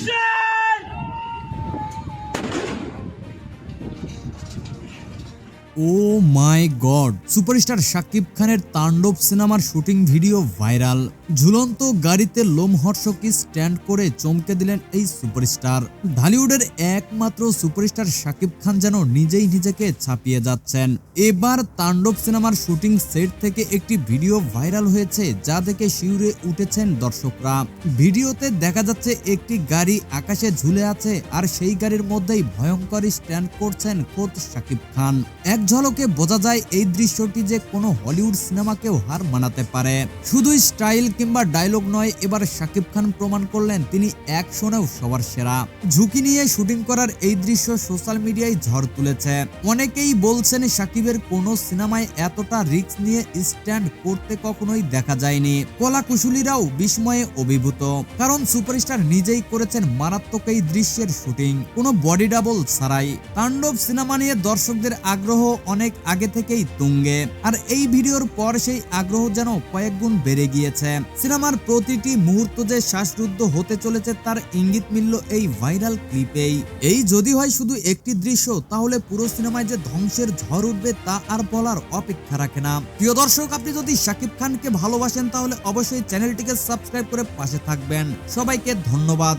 Action! Oh my God, superstar Shakib খানের তাণ্ডব সিনেমার শুটিং ভিডিও ভাইরাল। ঝুলন্ত গাড়িতে লোমহর্ষক স্ট্যান্ড করে চমকে দিলেন এই সুপারস্টার। ঢালিউডের একমাত্র সুপারস্টার শাকিব খান যেন নিজেই নিজেকে ছাপিয়ে যাচ্ছেন। এবার তাণ্ডব সিনেমার শুটিং সেট থেকে একটি ভিডিও ভাইরাল হয়েছে, যা দেখে শিউরে উঠেছেন দর্শকরা। ভিডিওতে দেখা যাচ্ছে, একটি গাড়ি আকাশে ঝুলে আছে, আর সেই গাড়ির মধ্যেই ভয়ঙ্কর স্ট্যান্ড করছেন খোদ শাকিব খান। এক ঝলকে বোঝা যায় এই দৃশ্যটি যে কোনো হলিউড সিনেমাকেও হার মানাতে পারে। শুধু স্টাইল কিংবা ডায়লগ নয়, এবার শাকিব খান প্রমাণ করলেন তিনি অ্যাকশনেও সবার সেরা। ঝুঁকি নিয়ে শুটিং করার এই দৃশ্য সোশ্যাল মিডিয়ায় ঝড় তুলেছে। অনেকেই বলছেন শাকিবের কোনো সিনেমায় এতটা রিস্ক নিয়ে স্ট্যান্ড করতে কখনোই দেখা যায়নি। কলা কুশলীরাও বিস্ময়ে অভিভূত। কারণ সুপারস্টার নিজেই করেছেন মারাত্মক এই দৃশ্যের শুটিং। কোনো বডি ডাবল ছাড়াই। তাণ্ডব সিনেমা নিয়ে দর্শকদের আগ্রহ অনেক আগে থেকেই তুঙ্গে। আর এই ভিডিওর পর সেই আগ্রহ যেন কয়েক গুণ বেড়ে গিয়েছে। সিনেমার প্রতিটি মুহূর্ত যে শ্বাসরুদ্ধ হতে চলেছে তার ইঙ্গিত মিলল এই ভাইরাল ক্লিপেই। এই যদি হয় শুধু একটি দৃশ্য, তাহলে পুরো সিনেমায় যে ধ্বংসের ঝড় উঠবে তা আর বলার অপেক্ষা রাখে না। প্রিয় দর্শক, আপনি যদি শাকিব খানকে ভালোবাসেন, তাহলে অবশ্যই চ্যানেলটিকে সাবস্ক্রাইব করে পাশে থাকবেন। সবাইকে ধন্যবাদ।